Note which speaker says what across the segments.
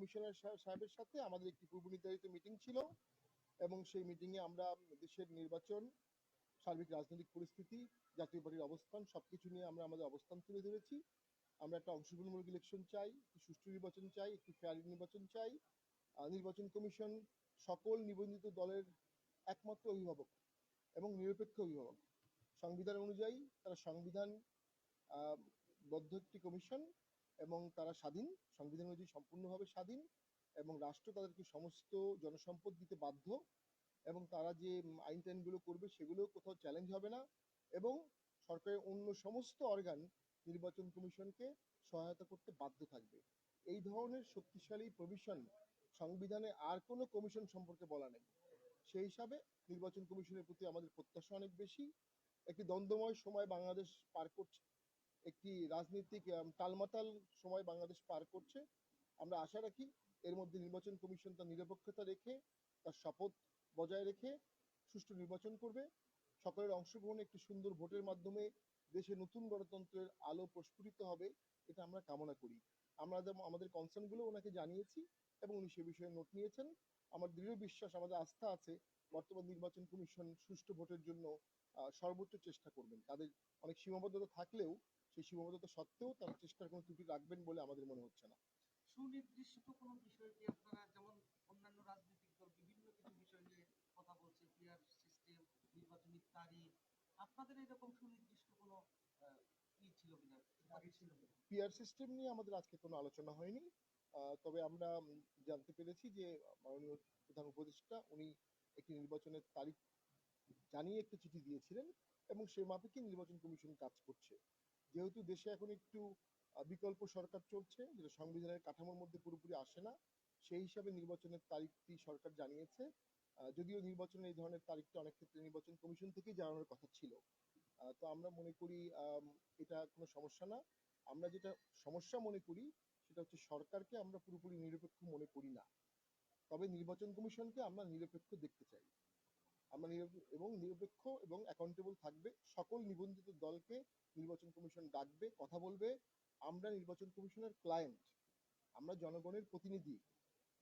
Speaker 1: Commissioner সাহেবের সাথে আমাদের একটি পূর্ব নির্ধারিত মিটিং ছিল এবং সেই মিটিংয়ে আমরা দেশের নির্বাচন, সার্বিক রাজনৈতিক পরিস্থিতি, জাতীয় পার্টির অবস্থান, সবকিছু নিয়ে আমরা আমাদের অবস্থান তুলে ধরেছি। আমরা একটা অংশগ্রহণমূলক ইলেকশন চাই, একটি সুষ্ঠু নির্বাচন চাই, একটি ফেয়ার নির্বাচন চাই। নির্বাচন কমিশন সকল নিবন্ধিত দলের একমাত্র অভিভাবক এবং নিরপেক্ষ অভিভাবক। সংবিধান অনুযায়ী তারা সংবিধান বদ্ধ একটি কমিশন। এবং তারা স্বাধীন সংবিধান অনুযায়ী সম্পূর্ণভাবে স্বাধীন এবং রাষ্ট্র তাদেরকে সমস্ত জনসম্পদ দিতে বাধ্য এবং তারা যে আইন টাইনগুলো করবে সেগুলো কোথাও চ্যালেঞ্জ হবে না এবং সরকারের অন্য সমস্ত অর্গান নির্বাচন কমিশনকে সহায়তা করতে বাধ্য থাকবে। এই ধরনের শক্তিশালী প্রভিশন সংবিধানে আর কোনো কমিশন সম্পর্কে বলা নেই। সেই হিসাবে নির্বাচন কমিশনের প্রতি আমাদের প্রত্যাশা অনেক বেশি। একটি দ্বন্দ্বময় সময় বাংলাদেশ পার করছে। একটি রাজনৈতিক টালমাটাল সময় বাংলাদেশ পার করছে। আমরা আশা রাখি এর মধ্যে নির্বাচন কমিশন তার নিরপেক্ষতা রেখে, তার শপথ বজায় রেখে সুষ্ঠু নির্বাচন করবে। সকলের অংশগ্রহণে একটি সুন্দর ভোটের মাধ্যমে দেশে নতুন গণতন্ত্রের আলো প্রস্ফুটিত হবে, এটা আমরা কামনা করি। আমরা আমাদের কনসার্নগুলো ওনাকে জানিয়েছি এবং উনি সে বিষয়ে নোট নিয়েছেন। আমার দৃঢ় বিশ্বাস, আমাদের আস্থা আছে বর্তমান নির্বাচন কমিশন সুষ্ঠু ভোটের জন্য সর্বোচ্চ চেষ্টা করবেন। তাদের অনেক সীমাবদ্ধতা থাকলেও সেই সীমাবদ্ধতা সত্ত্বেও তারা চেষ্টার কোনো ত্রুটি রাখবেন বলে আমাদের মনে হচ্ছে না।
Speaker 2: সুনির্দিষ্ট কোনো বিষয় কি আপনারা যেমন অন্যান্য রাজনৈতিক দল বিভিন্ন কিছু বিষয় নিয়ে কথা বলছে পিয়ার সিস্টেম নির্বাচনী তারিখ আপনাদের এরকম সুনির্দিষ্ট কোনো
Speaker 1: পিআর সিস্টেম নিয়ে আমাদের আজকে কোনো আলোচনা হয়নি। তবে আমরা জানতে পেরেছি যে মাননীয় প্রধান উপদেষ্টা উনি একটি নির্বাচনের তারিখ জানিয়ে একটি চিঠি দিয়েছিলেন এবং সে মাফিকই নির্বাচন কমিশন কাজ করছে। যেহেতু দেশে এখন একটু বিকল্প সরকার চলছে, যেটা সংবিধানের কাঠামোর মধ্যে পুরোপুরি আসে না, সেই হিসাবে নির্বাচনের তারিখটি সরকার জানিয়েছে। যদিও নির্বাচনের এই ধরনের তারিখটা অনেক ক্ষেত্রে নির্বাচন কমিশন থেকেই জানানোর কথা ছিল। তো আমরা মনে করি এটা কোনো সমস্যা না। আমরা যেটা সমস্যা মনে করি, সেটা হচ্ছে সরকারকে আমরা পুরোপুরি নিরপেক্ষ মনে করি না। তবে নির্বাচন কমিশনকে আমরা নিরপেক্ষ দেখতে চাই। আমরা এবং নিরপেক্ষ এবং অ্যাকাউন্টেবল থাকবে। সকল নিবন্ধিত দলকে নির্বাচন কমিশন ডাকবে, কথা বলবে। আমরা নির্বাচন কমিশনের ক্লায়েন্ট আমরা জনগণের প্রতিনিধি।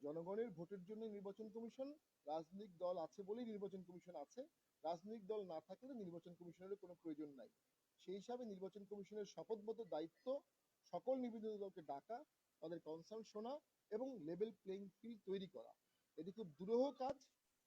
Speaker 1: জনগণের ভোটের জন্য নির্বাচন কমিশন, রাজনৈতিক দল আছে বলেই নির্বাচন কমিশন আছে। রাজনৈতিক দল না থাকলে নির্বাচন কমিশনের কোনো প্রয়োজন নাই। সেই হিসাবে নির্বাচন কমিশনের শপথবদ্ধ দায়িত্ব, সকল নিবেদিত দলকে ডাকা, তাদের কনসার্ন শোনা এবং লেভেল প্লেইং ফিল্ড তৈরি করা। এটি খুব দুরূহ কাজ।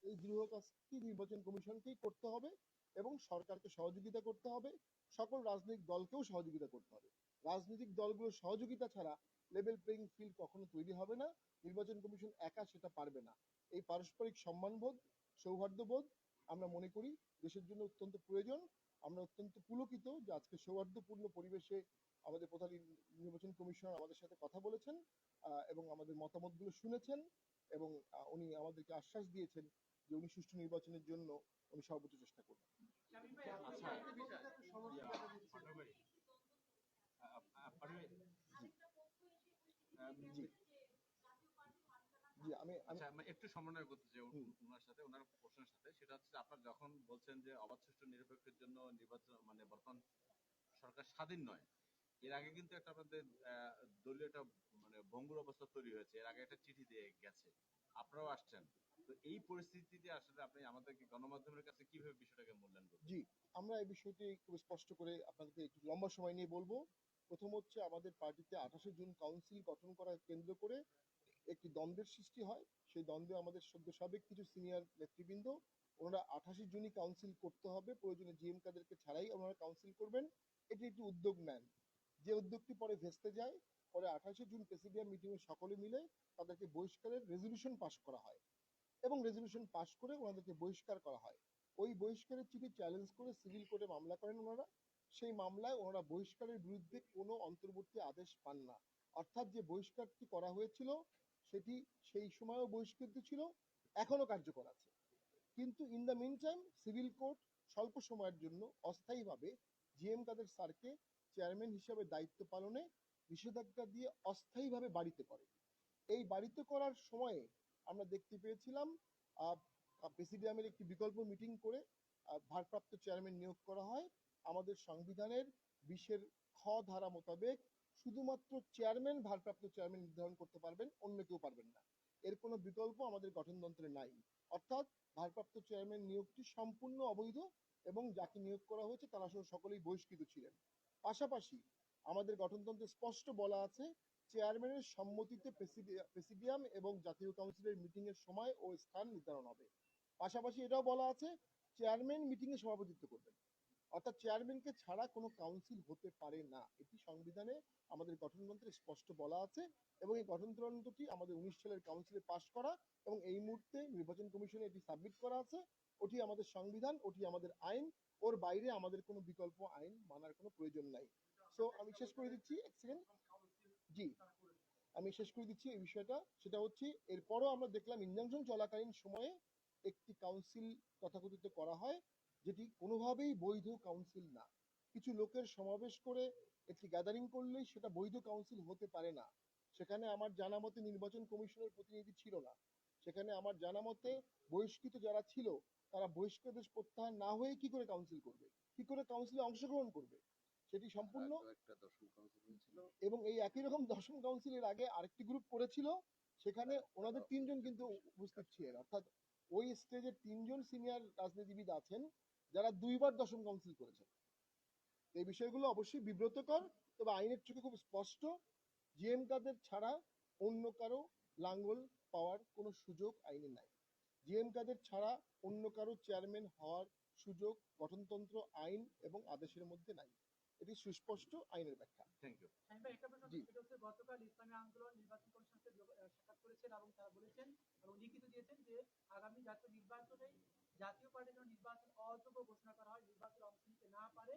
Speaker 1: এই দুরূহ কাজটি নির্বাচন কমিশনকেই করতে হবে এবং সরকারকে সহযোগিতা করতে হবে, সকল রাজনৈতিক দলকেও সহযোগিতা করতে হবে। রাজনৈতিক দলগুলোর সহযোগিতা ছাড়া লেভেল প্লেইং ফিল্ড কখনো তৈরি হবে না, নির্বাচন কমিশন একা সেটা পারবে না। এই পারস্পরিক সম্মানবোধ, সৌহার্দ্যবোধ আমরা মনে করি দেশের জন্য অত্যন্ত প্রয়োজন। আমরা অত্যন্ত পুলকিত যে আজকে সৌহার্দ্যপূর্ণ পরিবেশে আমাদের প্রধান নির- নির্বাচন কমিশনার আমাদের সাথে কথা বলেছেন এবং আমাদের মতামতগুলো শুনেছেন এবং উনি আমাদেরকে আশ্বাস দিয়েছেন যে উনি সুষ্ঠু নির্বাচনের জন্য উনি সর্বোচ্চ চেষ্টা করবেন জি। আমি
Speaker 3: আচ্ছা একটু সমন্বয় করতে চাই উনার সাথে ওনার প্রশ্নের সাথে। সেটা হচ্ছে আপনার যখন বলছেন যে অবাধ সুষ্ঠু নিরপেক্ষের জন্য নির্বাচন মানে বর্তমান সরকার স্বাধীন নয় এর আগে কিন্তু একটা আপনাদের আহ, দলীয় একটা মানে ভঙ্গুর অবস্থা তৈরি হয়েছে। এর আগে একটা চিঠি দিয়ে গেছে। আপনারাও আসছেন। তো এই পরিস্থিতিতে আসলে আপনি আমাদেরকে গণমাধ্যমের কাছে কীভাবে বিষয়টাকে
Speaker 1: জি, আমরা এই বিষয়টি খুব স্পষ্ট করে আপনাদেরকে একটু লম্বা সময় নিয়ে বলব। প্রথম হচ্ছে আমাদের পার্টিতে আঠাশে জুন কাউন্সিল গঠন কেন্দ্র করে একটি দ্বন্দ্বের সৃষ্টি হয়। সেই দ্বন্দ্বে আমাদের সদ্য সাবেক কিছু সিনিয়র নেতৃবৃন্দ, ওনারা আঠাশে জুনই কাউন্সিল করতে হবে। প্রয়োজনে জিএম কাদেরকে ছাড়াই ওনারা কাউন্সিল করবেন। এটি একটি উদ্যোগ নেন। যে উদ্যোগটি পরে ভেস্তে যায়, পরে আঠাশে জুন প্রেসিডিয়াম মিটিংয়ে সকলে মিলে তাদেরকে বহিষ্কারের রেজলিউশন পাশ করা হয়। এবং রেজলিউশন পাশ করে ওনাদেরকে বহিষ্কার করা হয়। ওই বহিষ্কারের চিঠি চ্যালেঞ্জ করে সিভিল কোর্টে মামলা করেন ওনারা। সেই মামলায় ওনারা বহিষ্কারের বিরুদ্ধে কোনো অন্তর্বর্তী আদেশ পান না। অর্থাৎ যে বহিষ্কারটি করা হয়েছিল, সেটি সেই সময়ও বহিষ্কৃত ছিল এখনও কার্যকর আছে। কিন্তু in the meantime civil court স্বল্প সময়ের জন্য অস্থায়ীভাবে জিএম কাদের স্যারকে চেয়ারম্যান হিসেবে দায়িত্ব পালনে নিষেধাজ্ঞা দিয়ে অস্থায়ীভাবে বাড়িতে করে। এই বাড়িতে করার সময়ে আমরা দেখতে পেয়েছিলাম। প্রেসিডিয়ামের একটি বিকল্প মিটিং করে ভারপ্রাপ্ত চেয়ারম্যান নিয়োগ করা হয়। আমাদের সংবিধানের বিশের খ ধারা মোতাবেক শুধুমাত্র চেয়ারম্যান ভারপ্রাপ্ত চেয়ারম্যান নির্ধারণ করতে পারবেন, অন্য কেউ পারবেন না। এর কোনো বিকল্প আমাদের গঠনতন্ত্রে নাই। অর্থাৎ ভারপ্রাপ্ত চেয়ারম্যান নিয়োগটি সম্পূর্ণ অবৈধ এবং যাকে নিয়োগ করা হয়েছে তারা সকলেই বহিষ্কৃত ছিলেন। পাশাপাশি আমাদের গঠনতন্ত্রে স্পষ্ট বলা আছে চেয়ারম্যানের সম্মতিতে প্রেসিডিয়াম এবং জাতীয় কাউন্সিলের এর সময় ও স্থান নির্ধারণ হবে। পাশাপাশি এটাও বলা আছে, চেয়ারম্যান মিটিং এ সভাপতিত্ব করবেন। অর্থাৎ চেয়ারম্যানকে ছাড়া কোনো কাউন্সিল হতে পারে না। এটি সংবিধানে আমাদের গঠনতন্ত্রে স্পষ্ট বলা আছে এবং এই গঠনতন্ত্রটি আমাদের উনিশ সালের কাউন্সিলে পাশ করা এবং এই মুহূর্তে নির্বাচন কমিশনে এটি সাবমিট করা আছে। ওটি আমাদের সংবিধান, ওটি আমাদের আইন। ওর বাইরে আমাদের কোনো বিকল্প আইন মানার কোনো প্রয়োজন নাই। সো আমি শেষ করে দিচ্ছি। এক সেকেন্ড। জি। আমি শেষ করে দিচ্ছি এই বিষয়টা। সেটা হচ্ছে, এরপরও আমরা দেখলাম ইনজাংশন চলাকালীন সময়ে একটি কাউন্সিল তথাকথিত করা হয়, যেটি কোনোভাবেই বৈধ কাউন্সিল না। কিছু লোকের সমাবেশ করে একটি গ্যাদারিং করলেই সেটা বৈধ কাউন্সিল হতে পারে না। সেখানে আমার জানা মতে নির্বাচন কমিশনের প্রতিনিধি ছিল না। সেখানে আমার জানা মতে বহিষ্কৃত যারা ছিল, তারা বহিষ্কৃত প্রত্যাহার না হয়ে কি করে কাউন্সিল করবে? কি করে কাউন্সিলে অংশগ্রহণ করবে? সেটি সম্পূর্ণ এবং এই একই রকম দশম কাউন্সিলের আগে আরেকটি গ্রুপ করেছিল। সেখানে ওনাদের তিনজন কিন্তু উপস্থিত ছিলেন। অর্থাৎ ওই স্টেজে তিনজন সিনিয়র রাজনীতিবিদ আছেন যারা দুইবার দশম কাউন্সিল করেছেন। এই বিষয়গুলো অবশ্যই বিব্রতকর তবে আইনের চোখে খুব স্পষ্ট। জিএম কাদের ছাড়া অন্য কারও লাঙ্গল পাওয়ার কোনো সুযোগ আইনে নাই। জিএম কাদের ছাড়া অন্য কারও চেয়ারম্যান হওয়ার সুযোগ গঠনতন্ত্র আইন এবং আদেশের মধ্যে নাই। এটি সুস্পষ্ট আইনের ব্যাখ্যা।
Speaker 3: থ্যাংক ইউ
Speaker 4: গতকাল ইসলামী আন্দোলন নির্বাচন কমিশনকে সাক্ষাৎ করেছেন এবং তারা বলেছেন এবং লিখিত দিয়েছেন যে আগামী জাতীয় নির্বাচনে জাতীয় পার্টির জন্য নির্বাচন অযোগ্য ঘোষণা করা হয় নির্বাচনে অংশ নিতে না পারে।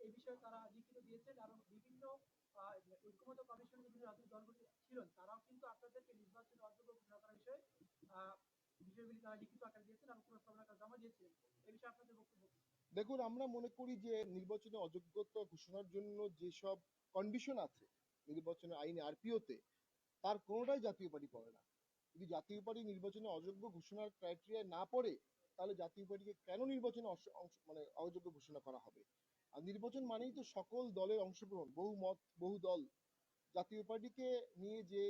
Speaker 4: এই বিষয়ে তারা লিখিত দিয়েছেন এবং বিভিন্ন আহ, ঐক্যমত্য বিভিন্ন রাজনৈতিক দলগুলি ছিলেন। তারাও কিন্তু আপনাদেরকে নির্বাচনে অযোগ্য ঘোষণা করার বিষয়ে আহ, বিষয়গুলি তারা লিখিত আকারে দিয়েছেন এবং জমা দিয়েছিলেন। এই বিষয়ে আপনাদের বক্তব্য?
Speaker 1: দেখুন, আমরা মনে করি যে নির্বাচনে অযোগ্যতা ঘোষণার জন্য যেসব কন্ডিশন আছে নির্বাচনের আইনে আরপিওতে, তার কোনোটাই জাতীয় পার্টি পড়ে না। যদি জাতীয় পার্টি নির্বাচনে অযোগ্য ঘোষণার ক্রাইটেরিয়া না পড়ে, তাহলে জাতীয় পার্টিকে কেন নির্বাচনে মানে অযোগ্য ঘোষণা করা হবে? আর নির্বাচন মানেই তো সকল দলের অংশগ্রহণ, বহু মত, বহু দল। জাতীয় পার্টিকে নিয়ে যে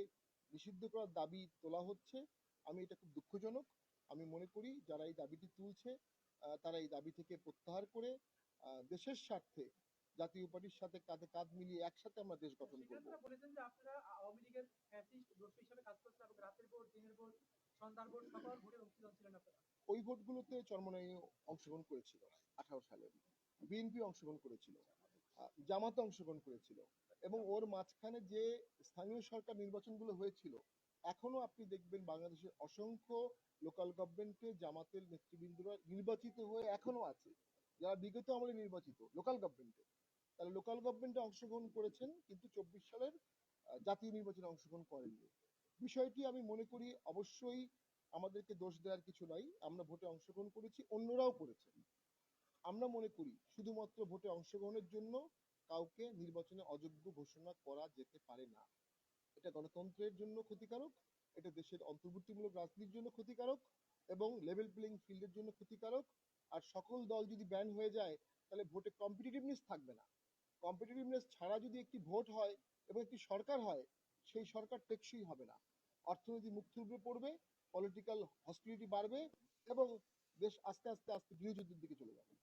Speaker 1: নিষিদ্ধ করার দাবি তোলা হচ্ছে, আমি এটা খুব দুঃখজনক। আমি মনে করি যারা এই দাবিটি তুলছে তারা এই দাবি থেকে প্রত্যাহার করে দেশের স্বার্থে জাতীয় পার্টির সাথে কাঁধে কাঁধ মিলিয়ে একসাথে আমরা দেশ গঠন করব।
Speaker 4: বলেছেন যে আপনারা আওয়ামী লীগের হিসেবে কাজ করছেন এবং রাতের ভোট দিনের ভোট সন্ধ্যার ভোট সকল ভোটে অংশগ্রহণ ছিলেন আপনারা।
Speaker 1: ওই ভোটগুলোতে চরমনাই অংশগ্রহণ করেছিল আঠারো সালে। বিএনপি অংশগ্রহণ করেছিল জামাত অংশগ্রহণ করেছিল এবং ওর মাঝখানে যে স্থানীয় সরকার নির্বাচনগুলো হয়েছিল এখনও আপনি দেখবেন বাংলাদেশের অসংখ্য লোকাল গভর্নমেন্টে জামাতের নেতৃবৃন্দরা নির্বাচিত হয়ে এখনও আছে। যারা বিগত আমলে নির্বাচিত লোকাল গভর্নমেন্টে তারা লোকাল গভর্নমেন্টে অংশগ্রহণ করেছেন, কিন্তু চব্বিশ সালের জাতীয় নির্বাচনে অংশগ্রহণ করেননি। বিষয়টি আমি মনে করি অবশ্যই আমাদেরকে দোষ দেওয়ার কিছু নাই। আমরা ভোটে অংশগ্রহণ করেছি, অন্যরাও করেছেন। আমরা মনে করি শুধুমাত্র ভোটে অংশগ্রহণের জন্য কাউকে নির্বাচনে অযোগ্য ঘোষণা করা যেতে পারে না। এটা গণতন্ত্রের জন্য ক্ষতিকারক, এটা দেশের অন্তর্ভুক্তিমূলক রাজনীতির জন্য ক্ষতিকারক এবং লেভেল প্লেইং ফিল্ডের জন্য ক্ষতিকারক। আর সকল দল যদি ব্যান হয়ে যায়, তাহলে ভোটে কম্পিটিটিভনেস থাকবে না। কম্পিটিটিভনেস ছাড়া যদি একটি ভোট হয় এবং একটি সরকার হয়, সেই সরকার টেকসই হবে না। অর্থনীতি মুখ থুবড়ে পড়বে পলিটিক্যাল হস্টিলিটি বাড়বে এবং দেশ আস্তে আস্তে আস্তে গৃহযুদ্ধের দিকে চলে যাবে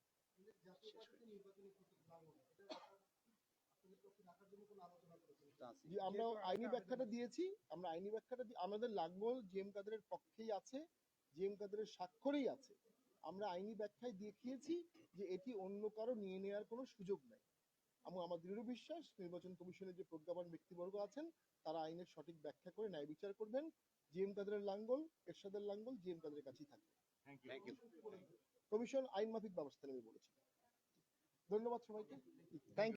Speaker 1: জি আমরা আইনি ব্যাখ্যাটা দিয়েছি আমরা আইনি ব্যাখ্যাটা আমাদের লাঙ্গল জিএম কাদেরের পক্ষেই আছে জিএম কাদেরের স্বাক্ষরেই আছে। আমরা আইনি ব্যাখ্যায় দেখিয়েছি যে এটি অন্য কারও নিয়ে নেওয়ার কোনো সুযোগ নেই। এবং আমার দৃঢ় বিশ্বাস নির্বাচন কমিশনের যে প্রজ্ঞাপন ব্যক্তিবর্গ আছেন তারা আইনের সঠিক ব্যাখ্যা করে ন্যায় বিচার করবেন। জিএম কাদের লাঙ্গল এরশাদের লাঙ্গল জিএম কাদের কাছেই থাকবে। কমিশন আইন মাফিক ব্যবস্থা নেবে বলেছে। ধন্যবাদ সবাইকে। থ্যাংক